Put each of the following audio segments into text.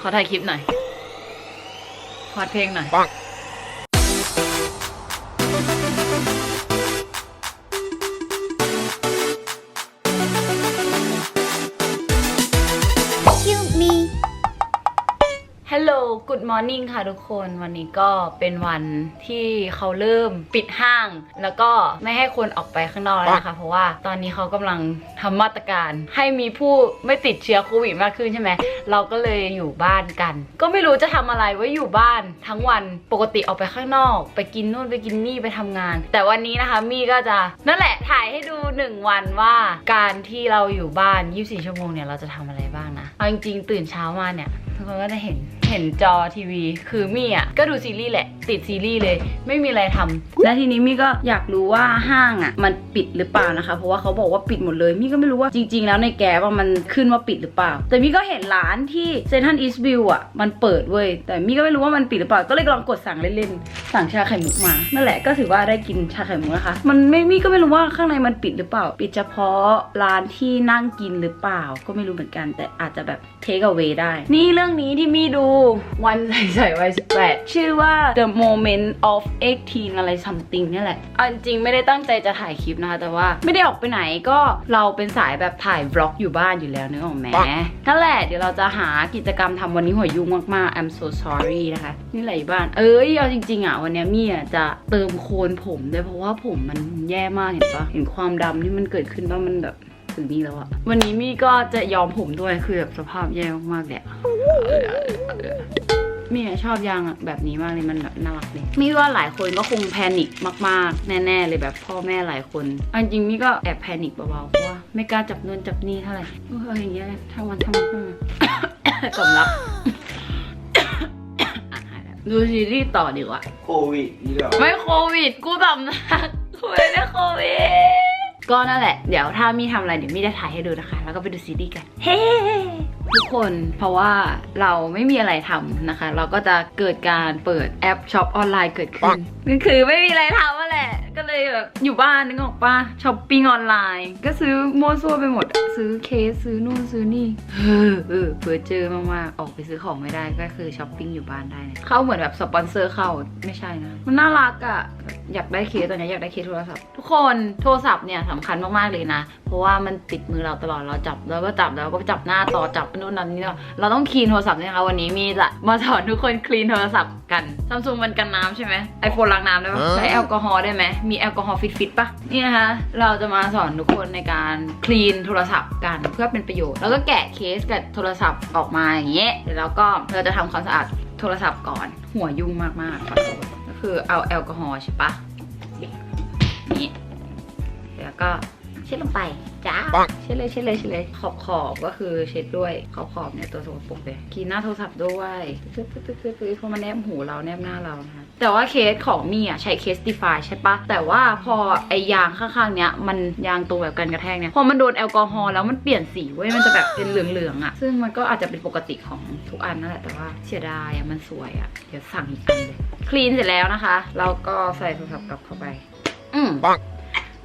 ขอถ่ายคลิปหน่อยพอดเพลงหน่อย good morning ค่ะทุกคนวันนี้ก็เป็นวันที่เขาเริ่มปิดห้าง แล้วก็ไม่ให้คนออกไปข้างนอกแล้วนะคะ เพราะว่าตอนนี้เขากำลังทำมาตรการให้มีผู้ไม่ติดเชื้อโควิดมากขึ้นใช่ไหมเราก็เลยอยู่บ้านกัน ก็ไม่รู้จะทำอะไรไว้อยู่บ้านทั้งวันปกติออกไปข้างนอก ไปกินนู่นไปกินนี่ไปทำงาน แต่วันนี้นะคะมี่ก็จะนั่นแหละถ่ายให้ดูหนึ่งวันว่าการที่เราอยู่บ้าน 24 ชั่วโมงเนี่ยเราจะทำอะไรบ้างนะเอาจริงๆตื่นเช้ามาเนี่ยทุกคนก็จะเห็น เห็นจอทีวี คือมี่อะก็ดูซีรีส์แหละ ติดซีรีส์เลย ไม่มีอะไรทำและทีนี้มี่ก็อยากรู้ว่าห้างอะ มันปิดหรือเปล่านะคะ เพราะว่าเขาบอกว่าปิดหมดเลยมี่ก็ไม่รู้ว่าจริง ๆ แล้วในแกว่ามันขึ้นว่าปิดหรือเปล่า แต่มี่ก็เห็นร้านที่เซนทันอีสต์วิวอะมันเปิดเว้ยแต่มี่ก็ไม่รู้ว่ามันปิดหรือเปล่าก็เลยลองกดสั่งเล่นๆสั่งชาไข่มุกมา นั่นแหละก็ถือว่าได้กินชาไข่มุกนะคะ มันไม่มีก็ไม่รู้ว่าข้างในมันปิดหรือเปล่า ปิดเฉพาะร้านที่นั่งกินหรือเปล่า ก็ไม่รู้เหมือนกัน แต่อาจจะแบบเทคเอาไว้ได้ นี่เรื่องนี้ที่มีดูวันใส่ใส่วัย18ชื่อว่า The Moment of 18อะไร something นี่แหละเอาจริงไม่ได้ตั้งใจจะถ่ายคลิปนะคะ แต่ว่าไม่ได้ออกไปไหนก็เราเป็นสายแบบถ่ายบล็อกอยู่บ้านอยู่แล้วนึกออกไหมนั่นแหละเดี๋ยวเราจะหากิจกรรมทำวันนี้หัวยุ่งมากๆ I'm so sorry นะคะ นี่แหละอยู่บ้าน เอ้ยเอาจริงๆอะวันนี้มี่จะเติมโคนผมด้วยเพราะว่าผมมันแย่มากเห็นปะเห็นความดำที่มันเกิดขึ้นว่ามันแบบถึงนี่แล้วอะวันนี้มี่ก็จะยอมผมด้วยคือแบบสภาพแย่มากๆเละมี่ชอบยางแบบนี้มากเลยมันแบบน่ารักเลยมี่ว่าหลายคนก็คงแพนิคมากๆ แน่ๆเลยแบบพ่อแม่หลายคนเอาจริงมี่ก็แอบแพนิคเบาๆเพราะว่าไม่กล้าจับนู่นจับนี่เท่าไหร่เอออย่างเงี้ยทั้งวันทั้งวันทั้งวันสำลัก ดูซีรีส์ต่อดีกว่า โควิดนี่เหรอไม่โควิด กูสำนักกูไม่ได้โควิด ก็นั่นแหละ เดี๋ยวถ้ามีทำอะไรเดี๋ยวมีจะถ่ายให้ดูนะคะ แล้วก็ไปดูซีรีส์กัน เฮ้ทุกคนเพราะว่าเราไม่มีอะไรทำนะคะ เราก็จะเกิดการเปิดแอปช็อปออนไลน์เกิดขึ้นก็คือไม่มีอะไรทำอะแหละก็ เลยแบบอยู่บ้านนึกออกปะช้อปปิ้งออนไลน์ ก็ซื้อมั่วซั่วไปหมด ซื้อเคสซื้อนู่นซื้อนี่เออเออเผื่อเจอมากๆออกไปซื้อของไม่ได้ก็คือช้อปปิ้งอยู่บ้านได้นะเข้าเหมือนแบบสปอนเซอร์เข้าไม่ใช่นะ มันน่ารักอะ อยากได้เคสตอนนี้อยากได้เคสโทรศัพท์ ทุกคนโทรศัพท์เนี่ยสำคัญมากๆเลยนะ เพราะว่ามันติดมือเราตลอดเราจับแล้วก็จับแล้วก็จับหน้าต่อจับนู่นนั่นนี่เนาะเราต้องคลีนโทรศัพท์นะคะวันนี้มีจะมาสอนทุกคนคลีนโทรศัพท์กันซัมซุงมันกันน้ำใช่ไหมไอโฟนล้างน้ำได้ปะใช้แอลกอฮอล์ได้ไหมมีแอลกอฮอล์ฟิตๆปะนี่นะคะเราจะมาสอนทุกคนในการคลีนโทรศัพท์กันเพื่อเป็นประโยชน์แล้วก็แกะเคสกับโทรศัพท์ออกมาอย่างเงี้ยเดี๋ยวเราก็เราจะทำความสะอาดโทรศัพท์ก่อน หัวยุ่งมากๆขอโทษก็ คือเอาแอลกอฮอล์ใช่ปะนี่แล้วก็ เช็ดลงไปจ้าเช็ดเลยเช็ดเลยเช็ดเลยขอบขอบก็คือเช็ดด้วยขอบขอบเนี่ยตัวสกปรกเลยคีย์หน้าโทรศัพท์ด้วยปึ๊บปึ๊บปึ๊บปึ๊บปึ๊บเพราะมันแนบหูเราแนบหน้าเรานะคะแต่ว่าเคสของมี่อะใช้เคสดีฟาใช่ปะแต่ว่าพอไอยางข้างๆเนี้ยมันยางตรงแบบกันกระแทกเนี่ยพอมันโดนแอลกอฮอล์แล้วมันเปลี่ยนสีเว้ยมันจะแบบเป็นเหลืองๆอะซึ่งมันก็อาจจะเป็นปกติของทุกอันนั่นแหละแต่ว่าเสียดายอะมันสวยอะเดี๋ยวสั่งอีกอันเลยคลีนเสร็จแล้วนะคะ เราก็ใส่โทรศัพท์กลับเข้าไป อืม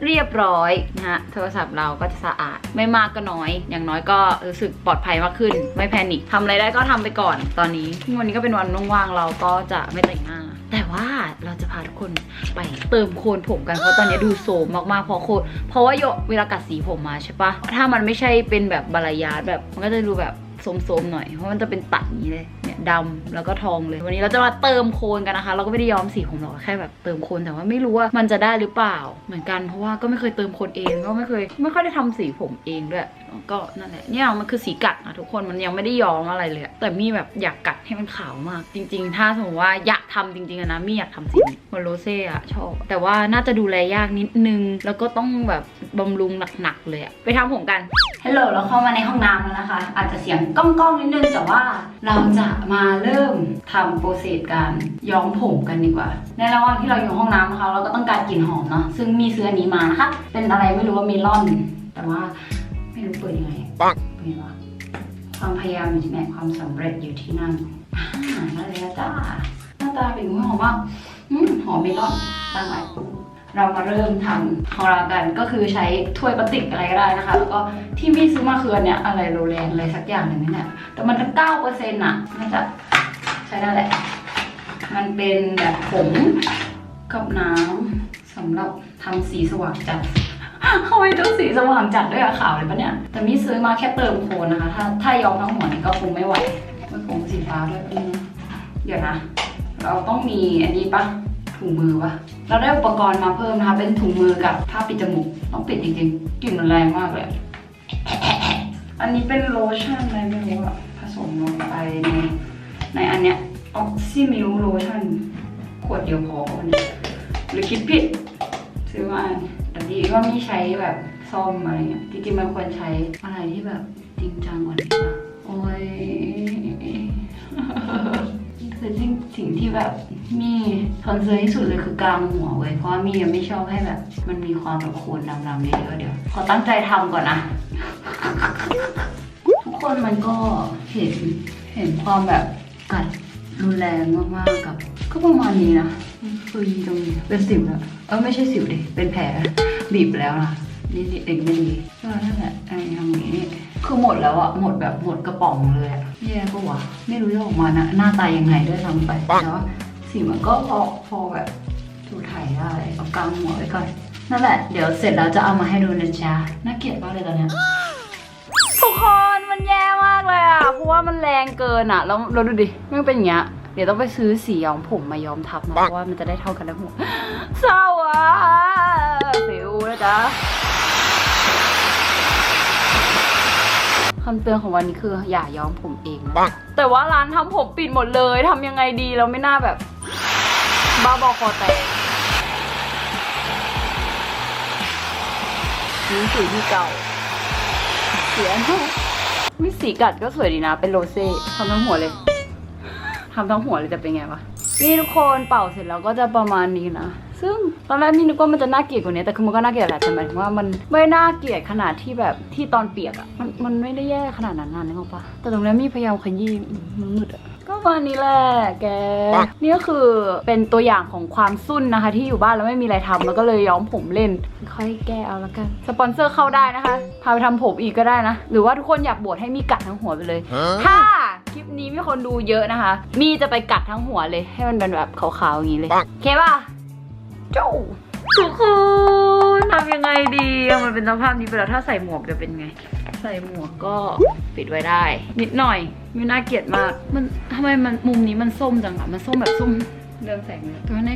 เรียบร้อยนะฮะโทรศัพท์เราก็จะสะอาดไม่มากก็น้อย อย่างน้อยก็รู้สึกปลอดภัยมากขึ้น ไม่แพนิคทำอะไรได้ก็ทำไปก่อนตอนนี้ วันนี้ก็เป็นวันว่างๆเราก็จะไม่แต่งหน้า แต่ว่าเราจะพาทุกคนไปเติมโคนผมกันเพราะตอนนี้ดูโซมมากๆเพราะโคนเพราะว่าโยเวลากัดสีผมมาใช่ปะถ้ามันไม่ใช่เป็นแบบบาลายาร์แบบมันก็จะดูแบบ โสมๆหน่อย เพราะมันจะเป็นตัดนี้เลย เนี่ยดำแล้วก็ทองเลย วันนี้เราจะมาเติมโคนกันนะคะ เราก็ไม่ได้ย้อมสีผมหรอกแค่แบบเติมโคนแต่ว่าไม่รู้ว่ามันจะได้หรือเปล่า เหมือนกันเพราะว่าก็ไม่เคยเติมโคนเองก็ไม่เคย ไม่ค่อยได้ทำสีผมเองด้วยก็นั่นแหละเนี่ยมันคือสีกัดนะทุกคนมันยังไม่ได้ย้อมอะไรเลย แต่มีแบบอยากกัดให้มันขาวมาก จริง ๆ ถ้าสมมติว่าอยากทำจริงๆนะมีอยากทำสีมอนโรเซ่อะชอบ แต่ว่าน่าจะดูแลยากนิดนึง แล้วก็ต้องแบบบำรุงหนักๆเลยอะไปทำผมกัน ฮัลโหลเราเข้ามาในห้องน้ำแล้วนะคะ อาจจะเสียงก้องๆนิดนึงแต่ว่าเราจะมาเริ่มทำโปรเซสการย้อมผมกันดีกว่า ในระหว่างที่เราอยู่ห้องน้ำนะคะเราก็ต้องการกลิ่นหอมเนาะซึ่งมีซื้ออันนี้มานะคะเป็นอะไรไม่รู้ว่าเมลอน แต่ว่าไม่รู้เปิดยังไงปังเป็นไงวะความพยายามอยู่ที่ไหนความสำเร็จอยู่ที่นั่นอ่านั่นเลยนะจ้าหน้าตาเป็นอย่างนี้หอมมากอืมหอมเมลอนตั้งไว้ เรามาเริ่มทำของเรากันก็คือใช้ถ้วยพลาสติกอะไรก็ได้นะคะ แล้วก็ที่มี่ซื้อมาคืออนเนี่ยอะไรโรแลนอะไรสักอย่างหนึ่งนี่แหละแต่มันจะเก้าเปอร์เซ็นต์อะน่าจะใช้ได้แหละ มันเป็นแบบผงกับน้ำสำหรับทำสีสว่างจัดทำไมต้องสีสว่างจัดด้วยอะขาวเลยปะเนี่ย แต่มี่ซื้อมาแค่เติมโคนนะคะ ถ้าถ้ายอมทั้งหัวนี่ก็คงไม่ไหวไม่คงสีฟ้าด้วยเดี๋ยวนะ เราต้องมีอันนี้ปะ ถุงมือปะเราได้อุปกรณ์มาเพิ่มนะคะ เป็นถุงมือกับผ้าปิดจมูกต้องปิดจริงๆกลิ่นมันแรงมากเลยอันนี้เป็นโลชั่นอะไรไม่รู้อะผสมลงไปในในอันเนี้ยออกซิมิลโลชั่นขวดเดียวพอวันนี้หรือคิดผิดซื้อมาแต่ดีก็มีใช้แบบซ่อมอะไรเงี้ยจริงๆมันควรใช้อะไรที่แบบจริงจังกว่านี้ปะโอ้ย คือสิ่งสิ่งที่แบบมีคอนเซิร์นที่สุดเลยคือกลางหัวเว้ยเพราะว่ามียังไม่ชอบให้แบบ มันมีความแบบโคนดำๆเยอะๆเดี๋ยวขอตั้งใจทำก่อนนะ ทุกคนมันก็เห็นเห็นความแบบกัดรุนแรงมากๆกับ ก็ประมาณนี้นะคือตรงนี้เป็นสิวแล้วเออไม่ใช่สิวดิเป็นแผลบีบแล้วนะนี่เด็กไม่ดีก็นั่นแหละไอ้ทำอย่างนี้ คือหมดแล้วอะหมดแบบหมดกระป๋องเลยอะแย่ปะวะไม่รู้จะออกมานะหน้าตายังไงด้วยซ้ำไปแต่ว่าสีมันก็พอพอแบบถูถ่ายได้เอากลางหัวไว้ก่อนนั่นแหละเดี๋ยวเสร็จแล้วจะเอามาให้ดูนะจ๊ะน่าเกลียดมากเลยตอนเนี้ยทุกคนมันแย่มากเลยอะเพราะว่ามันแรงเกินอะแล้วเราดูดิมันเป็นอย่างเงี้ยเดี๋ยวต้องไปซื้อสีย้อมผมมาย้อมทับนะเพราะว่ามันจะได้เท่ากันทั้งหัวเศร้าอะฟิวนะจ๊ะำเตือนของวันนี้คืออย่าย้อมผมเองนะ แต่ว่าร้านทำผมปิดหมดเลยทำยังไงดีเราไม่น่าแบบ บ้าบอคอแตกนี่สีที่เก่า เสียวิสีกัดก็สวยดีนะ เป็นโรเซ่ทำทั้งหัวเลยทำทั้งหัวเลยจะเป็นไงวะ นี่ทุกคนเป่าเสร็จแล้วก็จะประมาณนี้นะ ซึ่งตอนแรกนี่นึกว่ามันจะน่าเกลียดกว่านี้แต่คือมันก็น่าเกลียดแหละแต่หมายถึงว่ามันไม่น่าเกลียดขนาดที่แบบที่ตอนเปียกอะมันมันไม่ได้แย่ขนาดนั้นนะนึกออกปะแต่ตรงนี้มีพยายามขยี้มันมืดอะก็ประมาณนี้แหละแก นี่ก็คือเป็นตัวอย่างของความซุ่นนะคะ ที่อยู่บ้านแล้วไม่มีอะไรทำแล้วก็เลยย้อมผมเล่น ค่อยแก้เอาแล้วกัน สปอนเซอร์เข้าได้นะคะ พาไปทำผมอีกก็ได้นะ หรือว่าทุกคนอยากบวชให้มีกัดทั้งหัวไปเลย ถ้าคลิปนี้มีคนดูเยอะนะคะ มีจะไปกัดทั้งหัวเลย ให้มันเป็นแบบขาวๆอย่างนี้เลย โอเคป่ะ เจ้าทุกคนทำยังไงดีเอามันเป็นสภาพนี้ไปแล้วถ้าใส่หมวกจะเป็นไง ใส่หมวกก็ปิดไว้ได้ นิดหน่อยไม่น่าเกลียดมาก มันทำไมมันมุมนี้มันส้มจังอะมันส้มแบบส้มเรืองแสงเลยแต่ว่าใน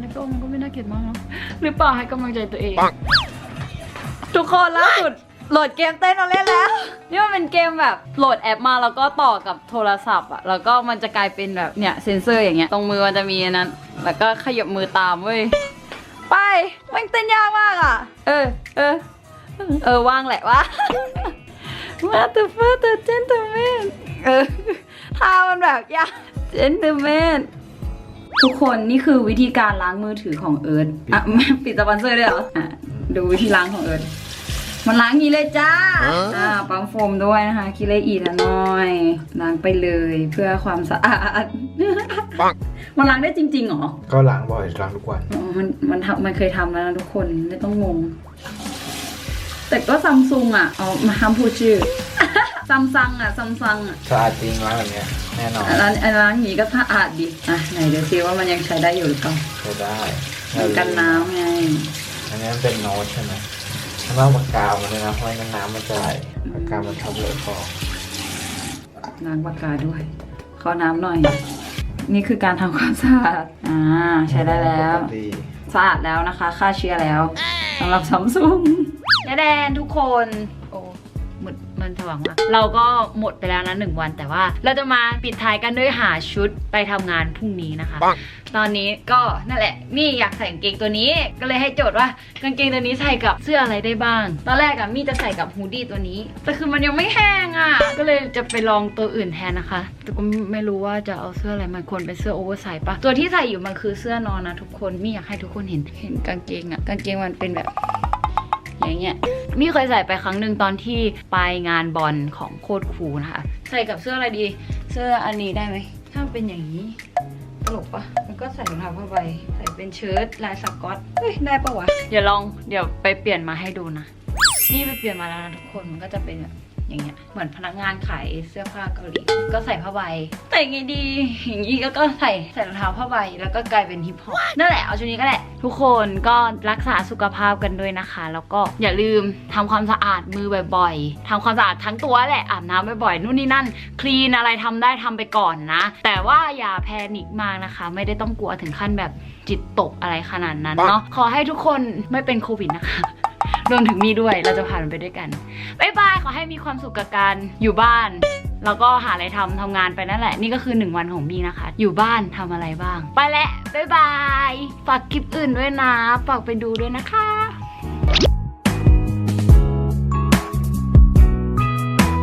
ในกล้องมันก็ไม่น่าเกลียดมากเนอะหรือเปล่าให้กำลังใจตัวเอง ทุกคนล่าสุด โหลดเกมเต้นมาเล่นแล้ว นี่มันเป็นเกมแบบโหลดแอปมาแล้วก็ต่อกับโทรศัพท์อะแล้วก็มันจะกลายเป็นแบบเนี่ยเซนเซอร์อย่างเงี้ยตรงมือมันจะมีอันนั้น แล้วก็ขยับมือตามเว้ยไปมันเต้นยากมากอะเออเออเออว่างแหละว่ามาเตอร์ฟ้าเตอร์เจนเตอร์แมนเออท่ามันแบบยากเจนเตอร์แมนทุกคนนี่คือวิธีการล้างมือถือของเอิร์ธอะไม่ปิดสปอนเซอร์ด้วยเหรออะดูวิธีล้างของเอิร์ธ มันล้างอย่างนี้เลยจ้า อ่าปั๊มโฟมด้วยนะคะคิเลอีละน้อยล้างไปเลยเพื่อความสะอาดมันล้างได้จริงๆเหรอ ก็ล้างบ่อยล้างทุกวัน อ๋อมันมันทำมันเคยทำแล้วนะทุกคนไม่ต้องงง แต่ก็ซัมซุงอะเอามาทำพูดชื่อ ซัมซังอะซัมซังอะสะอาดจริงล้างแบบเนี้ยแน่นอนอันนั้นอันนั้นอย่างนี้ก็สะอาดดิอะไหนเดี๋ยวซิว่ามันยังใช้ได้อยู่หรือเปล่าใช้ได้กันน้ำไงอันนี้มันเป็นโน้ตใช่ไหม ถ้าเราปากกามันเลยนะเพราะไม่งั้นน้ำมันจะไหลปากกามันทำเลยคอล้างปากกาด้วย ขอน้ำหน่อย นี่คือการทำความสะอาด อ่า ใช้ได้แล้ว ปกติสะอาดแล้วนะคะ ฆ่าเชื้อแล้วสำหรับซัมซุงยาแดนทุกคน โอ้ห มดมันสว่างมากเราก็หมดไปแล้วนะหนึ่งวันแต่ว่า เราจะมาปิดท้ายกันด้วยหาชุดไปทำงานพรุ่งนี้นะคะ ตอนนี้ก็นั่นแหละมี่อยากใส่กางเกงตัวนี้ก็เลยให้โจทย์ว่ากางเกงตัวนี้ใส่กับเสื้ออะไรได้บ้าง ตอนแรกอะมี่จะใส่กับฮูดดี้ตัวนี้ แต่คือมันยังไม่แห้งอะก็เลยจะไปลองตัวอื่นแทนนะคะ แต่ก็ไม่รู้ว่าจะเอาเสื้ออะไรมันควรเป็นเสื้อโอเวอร์ไซส์ปะตัวที่ใส่อยู่มันคือเสื้อนอนนะทุกคนมี่อยากให้ทุกคนเห็นเห็นกางเกงอะกางเกงมันเป็นแบบ อย่างเงี้ยมี่เคยใส่ไปครั้งหนึ่งตอนที่ไปงานบอลของโคตรครูนะคะ ใส่กับเสื้ออะไรดี เสื้ออันนี้ได้ไหม ถ้ามันเป็นอย่างนี้ตลกปะแล้วก็ใส่รองเท้าผ้าใบ ใส่เป็นเชิ้ตลายสกอตเฮ้ยได้ปะวะ เดี๋ยวลอง เดี๋ยวไปเปลี่ยนมาให้ดูนะ นี่ไปเปลี่ยนมาแล้วนะทุกคน มันก็จะเป็นแบบ อย่างเงี้ยเหมือนพนักงานขายเสื้อผ้าเกาหลีก็ใส่ผ้าใบแต่ไงดีอย่างนี้ก็ก็ใส่ใส่รองเท้าผ้าใบแล้วก็กลายเป็นฮิปฮอปนั่นแหละเอาชุดนี้ก็แหละ ทุกคนก็รักษาสุขภาพกันด้วยนะคะ แล้วก็อย่าลืมทำความสะอาดมือบ่อยๆทำความสะอาดทั้งตัวแหละอาบน้ำบ่อยๆนู่นนี่นั่น คลีนอะไรทำได้ทำไปก่อนนะ แต่ว่าอย่าแพนิคมากนะคะ ไม่ได้ต้องกลัวถึงขั้นแบบจิตตกอะไรขนาดนั้นเนาะขอให้ทุกคนไม่เป็นโควิดนะคะ รวมถึงมีด้วยเราจะผ่านมันไปด้วยกันบายบายขอให้มีความสุขกับการอยู่บ้าน แล้วก็หาอะไรทำทำงานไปนั่นแหละ นี่ก็คือหนึ่งวันของมีนะคะ อยู่บ้านทำอะไรบ้าง ไปแล้วบายบาย ฝากคลิปอื่นด้วยนะ ฝากไปดูด้วยนะคะ